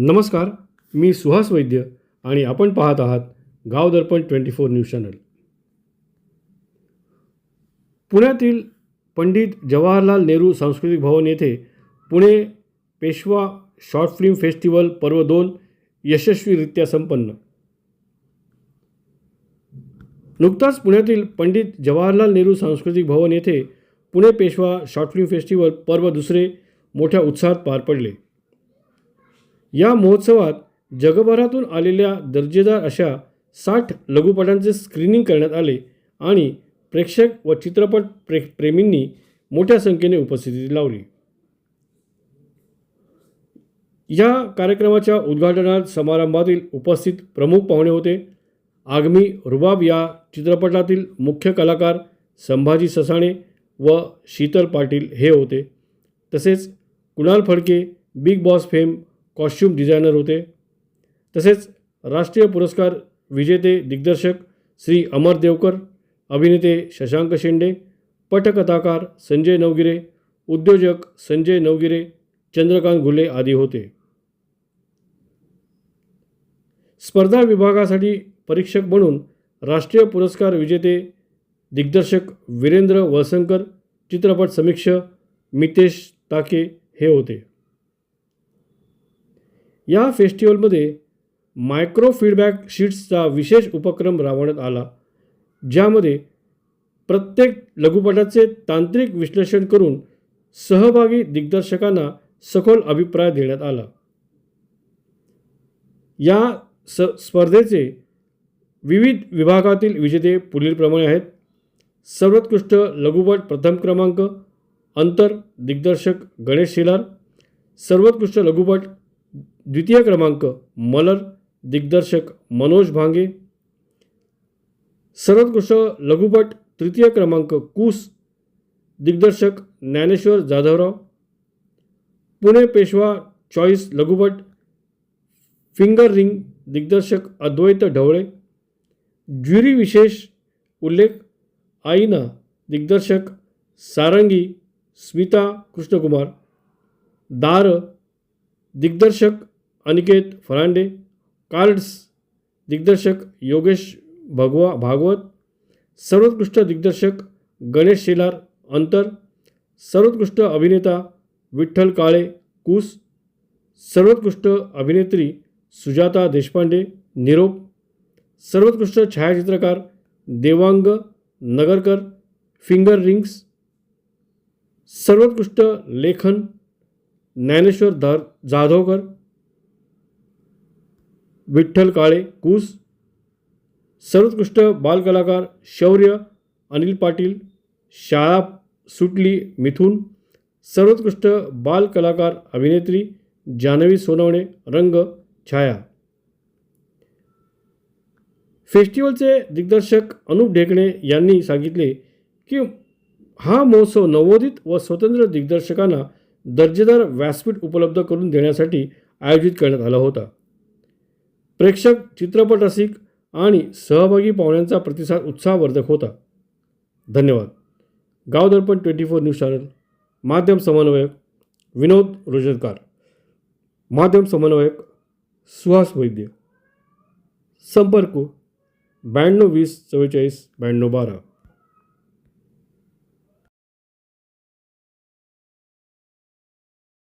नमस्कार मी सुहास वैद्य आणि आपण पाहत आहात Gaon Darpan twenty four news channel. पुण्यातील पंडित जवाहरलाल नेहरू सांस्कृतिक भवन येथे Pune Peshwa short film festival पर्व दोन यशस्वीरित्या संपन्न. नुकताच पुण्यातील पंडित जवाहरलाल नेहरू सांस्कृतिक भवन येथे Pune Peshwa short film festival पर्व दुसरे मोठ्या उत्साहात पार पडले. या महोत्सवात जगभरातून आलेल्या दर्जेदार अशा साठ लघुपटांचे स्क्रीनिंग करण्यात आले आणि प्रेक्षक व चित्रपट प्रे प्रेमींनी मोठ्या संख्येने उपस्थिती लावली. या कार्यक्रमाच्या उद्घाटनात समारंभातील उपस्थित प्रमुख पाहुणे होते. आगमी रुबाब या चित्रपटातील मुख्य कलाकार संभाजी ससाणे व शीतल पाटील हे होते. तसेच Kunal Phadke Bigg Boss fame costume designer होते. तसेच राष्ट्रीय पुरस्कार विजेते दिग्दर्शक श्री अमर देवकर अभिनेते शशांक शेंडे पटकथाकार संजय नवगिरे उद्योजक संजय नवगिरे चंद्रकांत घुले आदी होते. स्पर्धा विभागासाठी परीक्षक म्हणून राष्ट्रीय पुरस्कार विजेते दिग्दर्शक वीरेंद्र वळसंकर चित्रपट समीक्षक मितेश ताके हे होते. या फेस्टिवलमध्ये मायक्रो फीडबॅक शीट्सचा विशेष उपक्रम राबवण्यात आला ज्यामध्ये प्रत्येक लघुपटाचे तांत्रिक विश्लेषण करून सहभागी दिग्दर्शकांना सखोल अभिप्राय देण्यात आला. या स स्पर्धेचे विविध विभागातील विजेते पुढीलप्रमाणे आहेत. सर्वोत्कृष्ट लघुपट प्रथम क्रमांक अंतर दिग्दर्शक गणेश शेलार सर्वोत्कृष्ट लघुपट द्वितीय क्रमांक मलर दिग्दर्शक मनोज भांगे. सर्वोत्कृष्ट लघुपट तृतीय क्रमांक कूस दिग्दर्शक ज्ञानेश्वर जाधवराव. पुणे पेशवा चॉईस लघुपट फिंगर रिंग दिग्दर्शक अद्वैत ढवळे. ज्युरी विशेष उल्लेख आईना दिग्दर्शक सारंगी स्मिता कृष्णकुमार. दार दिग्दर्शक अनिकेत फरांडे कार्ड्स दिग्दर्शक योगेश भगवा भागवत सर्वोत्कृष्ट दिग्दर्शक गणेश शेलार अंतर सर्वोत्कृष्ट अभिनेता विठ्ठल काळे कूस सर्वोत्कृष्ट अभिनेत्री सुजाता देशपांडे निरोप सर्वोत्कृष्ट छायाचित्रकार देवांग नगरकर फिंगर रिंग्स सर्वोत्कृष्ट लेखन ज्ञानेश्वर धर जाधवकर विठ्ठल काळे कूस सर्वोत्कृष्ट बालकलाकार शौर्य अनिल पाटील शाळा सुटली मिथून सर्वोत्कृष्ट बालकलाकार अभिनेत्री जान्हवी सोनवणे रंग छाया. फेस्टिवलचे दिग्दर्शक अनुप ढेकणे यांनी सांगितले की हा महोत्सव नवोदित व स्वतंत्र दिग्दर्शकांना दर्जेदार व्यासपीठ उपलब्ध करून देण्यासाठी आयोजित करण्यात आला होता. प्रेक्षक चित्रपट रसिक आणि सहभागी पाहुण्यांचा प्रतिसाद उत्साहवर्धक होता. धन्यवाद. Gaon Darpan twenty four news channel. माध्यम समन्वयक विनोद रोजगार माध्यम समन्वयक सुहास वैद्य. संपर्क ब्याण्णव वीस चव्वेचाळीस ब्याण्णव बारा.